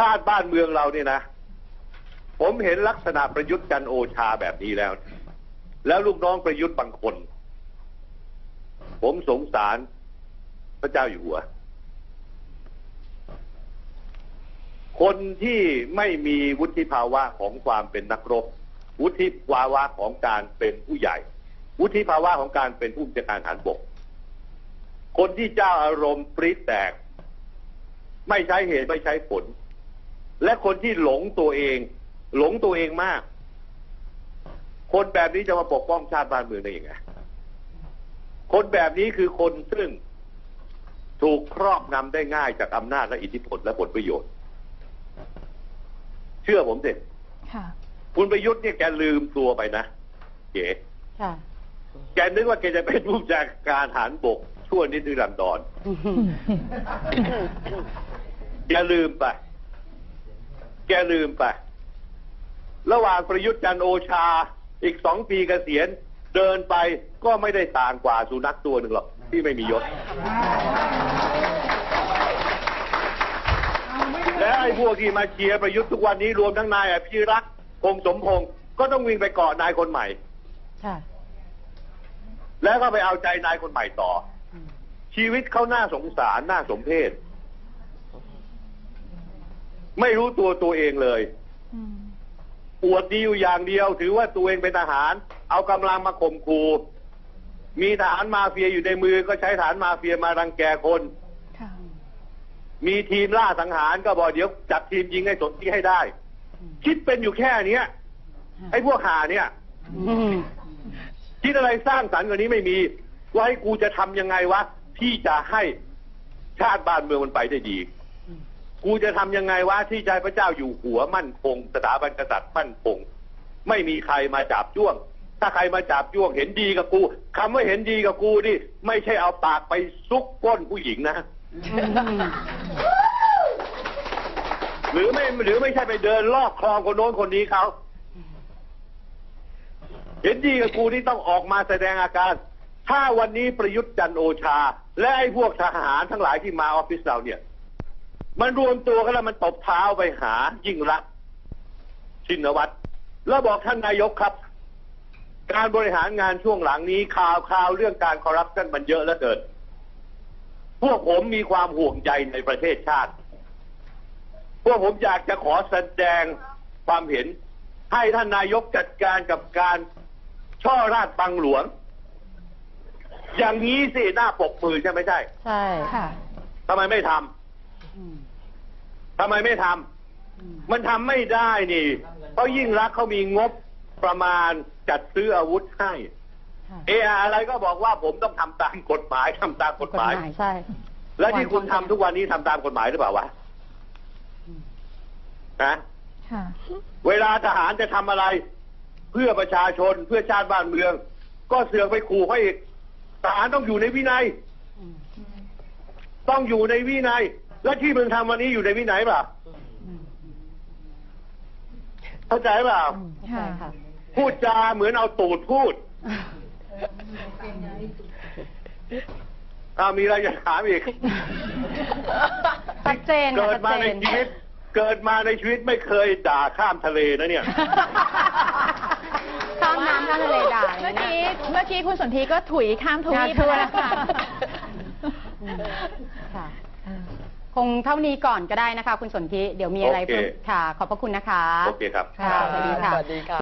ชาติบ้านเมืองเราเนี่ยนะ ผมเห็นลักษณะประยุทธ์จันโอชาแบบนี้แล้ว แล้วลูกน้องประยุทธ์บางคน ผมสงสารพระเจ้าอยู่หัว คนที่ไม่มีวุฒิภาวะของความเป็นนักรบ วุฒิภาวะของการเป็นผู้ใหญ่ วุฒิภาวะของการเป็นผู้บัญชาการทหารบก คนที่เจ้าอารมณ์ปริแตก ไม่ใช้เหตุไม่ใช้ผล และคนที่หลงตัวเอง หลงตัวเองมาก คนแบบนี้จะมาปกป้องชาติบ้านเมืองได้ยังไงคนแบบนี้คือคนซึ่งถูกครอบงำได้ง่ายจากอำนาจและอิทธิพลและผลประโยชน์ เชื่อผมสิค่ะคุณประยุทธ์เนี่ยแกลืมตัวไปนะเก๋ค่ะแกนึกว่าแกจะเป็นผู้บัญชาการฐานบกชั่วนิดนิรันดรแกลืมไป แกลืมไป ระหว่างประยุทธ์จันทร์โอชาอีกสองปีเกษียณเดินไปก็ไม่ได้ต่างกว่าสุนัขตัวหนึ่งหรอก ที่ไม่มียศ และไอ้พวกที่มาเชียร์ประยุทธ์ทุกวันนี้รวมทั้งนายอภิรักษ์คงสมพงศ์ก็ต้องวิ่งไปเกาะนายคนใหม่ค่ะแล้วก็ไปเอาใจนายคนใหม่ต่อ ชีวิตเขาน่าสงสารน่าสมเพช ไม่รู้ตัวตัวเองเลยอืมอวดดีอยู่อย่างเดียว ถือว่าตัวเองเป็นทหาร เอากำลังมาข่มขู่มีทหารมาเฟียอยู่ในมือก็ใช้ทหารมาเฟียมารังแกคนค่ะมีทีมล่าสังหารก็บอกเดี๋ยวจัดทีมยิงให้สนที่ให้ได้ คิดเป็นอยู่แค่เนี้ยไอ้พวกหาเนี่ยอืมคิดอะไรสร้างสรรค์กว่านี้ไม่มี ว่าให้กูจะทำยังไงวะที่จะให้ชาติบ้านเมืองมันไปได้ดี กูจะทำยังไงวะที่จะให้พระเจ้าอยู่หัวมั่นคง สถาบันกษัตริย์มั่นคง ไม่มีใครมาจับจ้วง ถ้าใครมาจับจ้วงเห็นดีกับกูคำว่าเห็นดีกับกูนี่ ไม่ใช่เอาปากไปซุกก้นผู้หญิงนะหรือไม่หรือไม่ใช่ไปเดินลอกคลองคนโน้นคนนี้เขาเห็นดีกับกูนี่ต้องออกมาแสดงอาการ ถ้าวันนี้ประยุทธ์จันทร์โอชา และไอ้พวกทหารทั้งหลายที่มาออฟฟิศเราเนี่ย มันรวมตัวกันแล้วมันตบเท้าไปหายิ่งรักษณ์ชินวัตรแล้วบอกท่านนายกครับ การบริหารงานช่วงหลังนี้ข่าวข่าวเรื่องการคอร์รัปชันมันเยอะเหลือเกินพวกผมมีความห่วงใยในประเทศชาติ พวกผมอยากจะขอแสดงความเห็น ให้ท่านนายกจัดการกับการช่อราดบังหลวง อย่างนี้สิหน้าปกมือใช่ไหมใช่ ใช่ค่ะทำไมไม่ทำอืม ทำไมไม่ทำอืมมันทำไม่ได้นี่ เพราะยิ่งรักษณ์เขามีงบประมาณจัดซื้ออาวุธให้ค่ะเอออะไรก็บอกว่าผมต้องทำตามกฎหมายทำตามกฎหมายใช่ แล้วที่คุณทำทุกวันนี้ทำตามกฎหมายหรือเปล่าวะนะค่ะเวลาทหารจะทำอะไร เพื่อประชาชนเพื่อชาติบ้านเมือง ก็เสือกไปขู่เขาอีกทหารต้องอยู่ในวินัยอืมต้องอยู่ในวินัย และที่มึงทำวันนี้อยู่ในวินัยเปล่าอืมเข้าใจเปล่าอืมใช่ค่ะ พูดจาเหมือนเอาตูดพูดอ้าวมีอะไรจะถามอีก ชัดเจนค่ะเกิดชัดมาเจในนชีวิต เกิดมาในชีวิตไม่เคยด่าข้ามทะเลนะเนี่ย ข้ามน้ำข้ามทะเลด่าเมื่อกี้เมื่อกี้คุณสนธิก็ถุยข้ามทวีปทั่วแล้แล้ววค่ะอืมค่ะ คงเท่านี้ก่อนก็ได้นะคะ คุณสนธิเดี๋ยวมีอะไรโอเค เพิ่มค่ะ ขอบพระคุณนะคะ โอเคครับ ค่ะ สวัสดีค่ะสวัสดีค่ะ